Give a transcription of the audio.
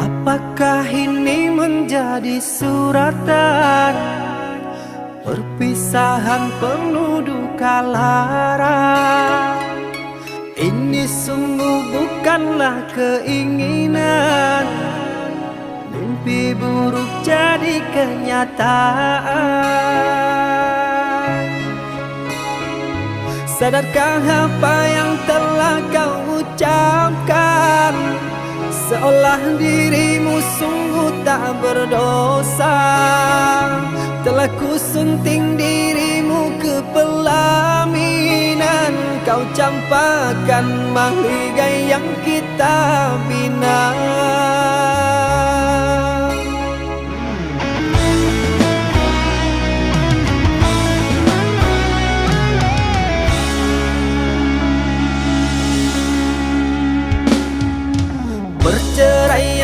Apakah ini menjadi suratan? Perpisahan penuh duka lara. Ini sungguh bukanlah keinginan. Mimpi buruk jadi kenyataan. Sadarkah apa yang telah kau Seolah dirimu sungguh tak berdosa. Telah ku sunting dirimu ke pelaminan. Kau campakkan mahligai yang kita bina bercerai